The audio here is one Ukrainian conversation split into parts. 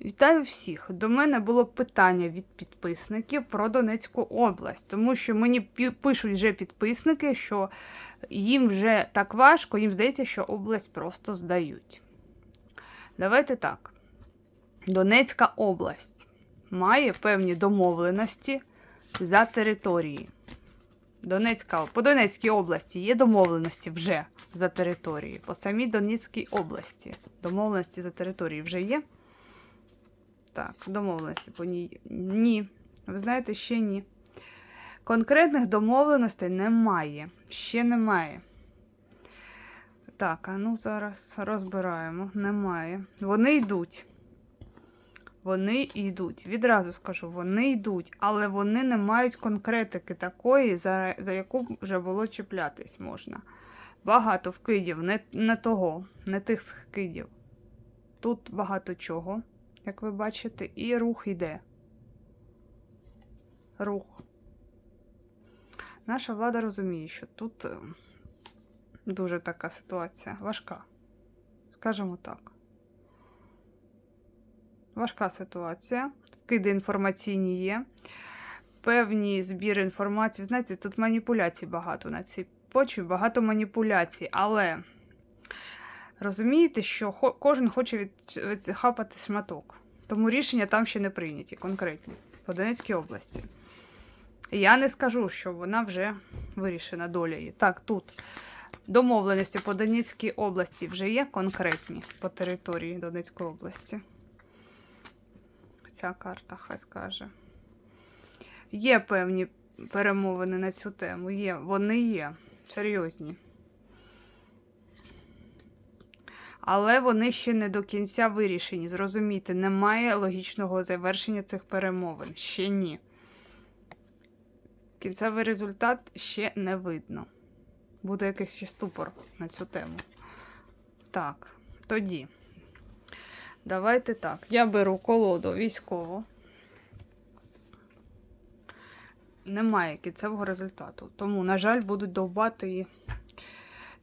Вітаю всіх! До мене було питання від підписників про Донецьку область, тому що мені пишуть вже підписники, що їм вже так важко, їм здається, що область просто здають. Давайте так. Донецька область має певні домовленості за території. Донецька, по Донецькій області є домовленості вже за території. По самій Донецькій області домовленості за території вже є. Так, домовленості по ній. Ні. Ви знаєте, ще ні. Конкретних домовленостей немає. Ще немає. Так, а ну зараз розбираємо. Немає. Вони йдуть. Вони йдуть. Відразу скажу, вони йдуть, але вони не мають конкретики такої, за, за яку вже було чіплятись можна. Багато вкидів, не, не того, не тих вкидів. Тут багато чого як ви бачите, і рух йде. Рух. Наша влада розуміє, що тут е, дуже така ситуація важка. Скажімо так. Важка ситуація. Вкиди інформаційні є. Певні збір інформації. Знаєте, тут маніпуляцій багато на цій почві, багато маніпуляцій, але розумієте, що кожен хоче від, відхапати шматок. Тому рішення там ще не прийняті, конкретні, по Донецькій області. Я не скажу, що вона вже вирішена доля її. Так, тут домовленості по Донецькій області вже є конкретні по території Донецької області. Ця карта хай скаже. Є певні перемовини на цю тему. Є, вони є серйозні. Але вони ще не до кінця вирішені. Зрозумійте, немає логічного завершення цих перемовин. Ще ні. Кінцевий результат ще не видно. Буде якийсь ще ступор на цю тему. Так, тоді. Давайте так. Я беру колоду військову. Немає кінцевого результату. Тому, на жаль, будуть довбати.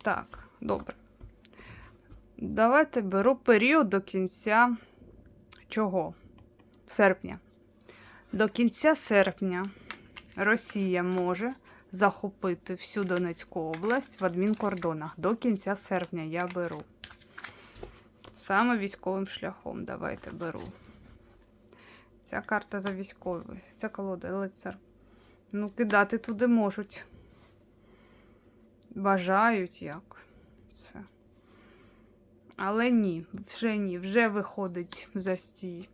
Так, добре. Давайте беру період до кінця чого? Серпня. До кінця серпня Росія може захопити всю Донецьку область в адмінкордонах. До кінця серпня я беру. Саме військовим шляхом. Давайте беру. Ця карта за військовий. Ця колода лицар. Ну, кидати туди можуть. Бажають як. Це. Але ні, вже ні, вже виходить застій.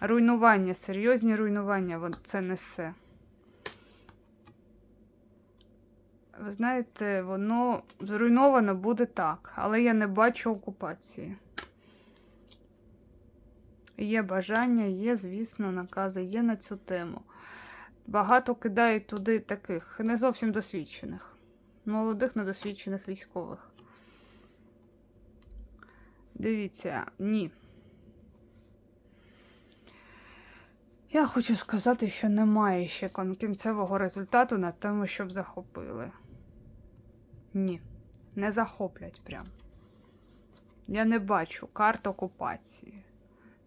Руйнування, серйозні руйнування це несе. Ви знаєте, воно зруйновано буде так, але я не бачу окупації. Є бажання, є, звісно, накази, є на цю тему. Багато кидають туди таких не зовсім досвідчених, молодих, недосвідчених військових. Дивіться, ні. Я хочу сказати, що немає ще кінцевого результату на тому, щоб захопили. Ні, не захоплять прям. Я не бачу карт окупації.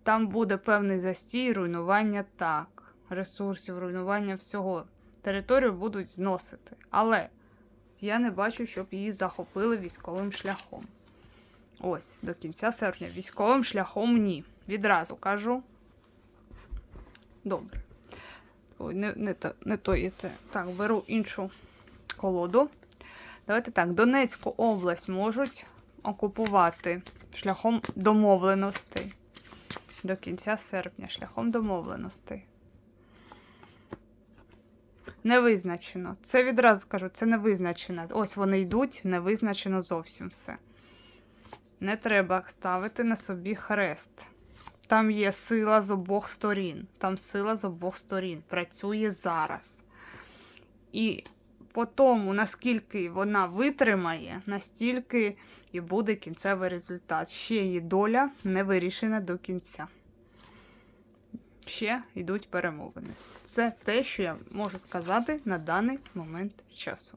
Там буде певний застій, руйнування так, ресурсів, руйнування всього. Територію будуть зносити. Але я не бачу, щоб її захопили військовим шляхом. Ось, до кінця серпня. Військовим шляхом ні. Відразу кажу. Добре. Ой, не, не, не то є те. Так, беру іншу колоду. Давайте так, Донецьку область можуть окупувати шляхом домовленостей. До кінця серпня, шляхом домовленостей. Не визначено. Це відразу кажу, це не визначено. Ось вони йдуть, не визначено зовсім все. Не треба ставити на собі хрест. Там є сила з обох сторін. Там сила з обох сторін. Працює зараз. І по тому, наскільки вона витримає, настільки і буде кінцевий результат. Ще її доля не вирішена до кінця. Ще йдуть перемовини. Це те, що я можу сказати на даний момент часу.